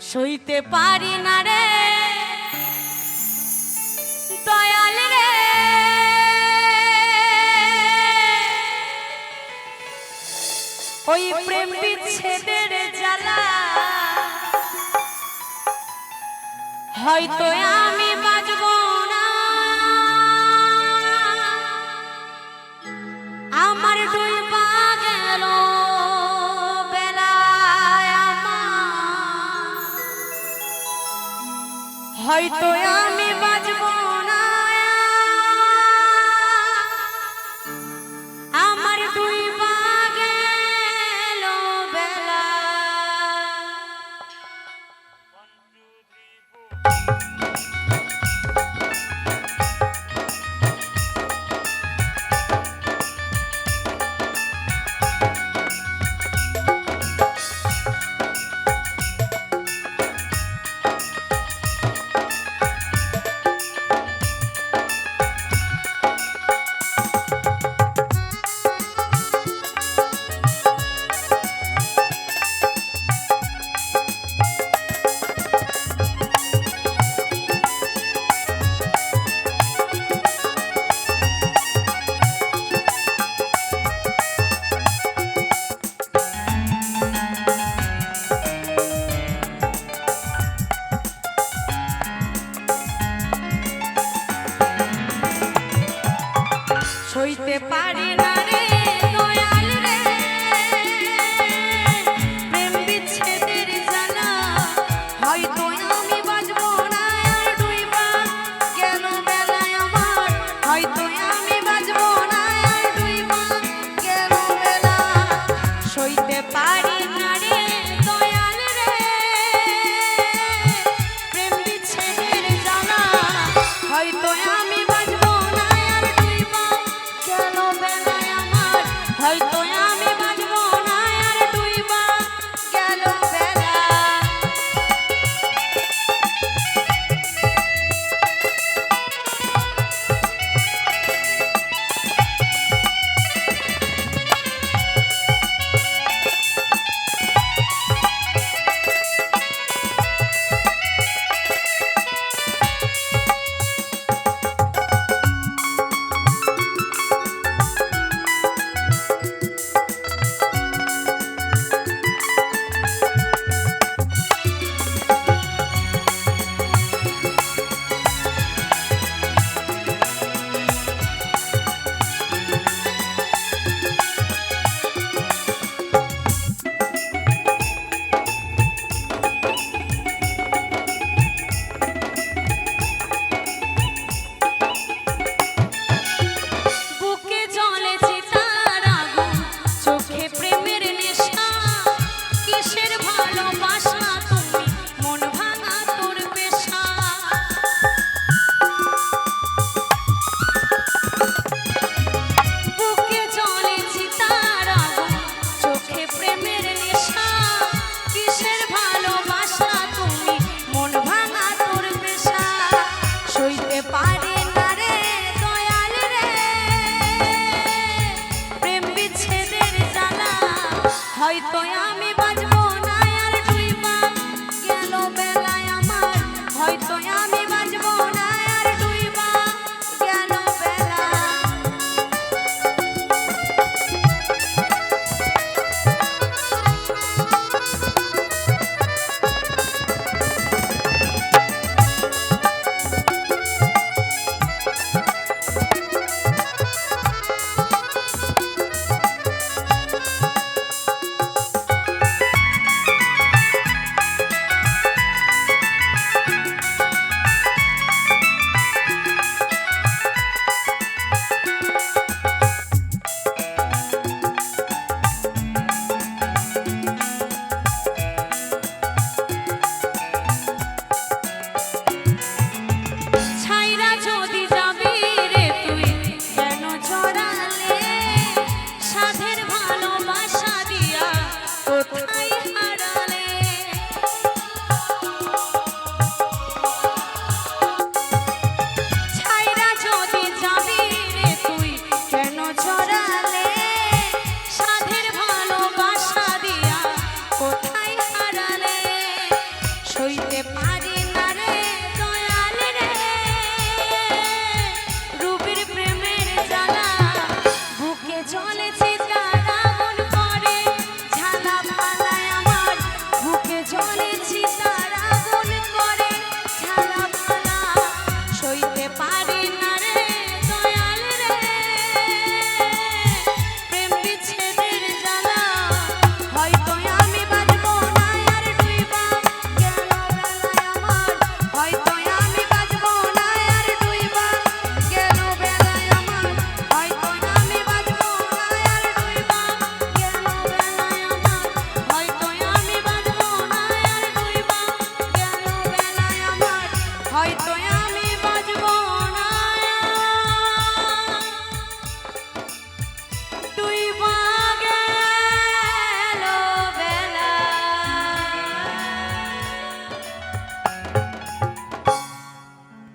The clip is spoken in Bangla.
দিতে পারি না রে। দয়াল রে। ওই প্রেম বিচ্ছেদের জ্বালা। হয়তো আমি হয়তো আমি বাজব না। আমার দুই বেলা। તે પાડી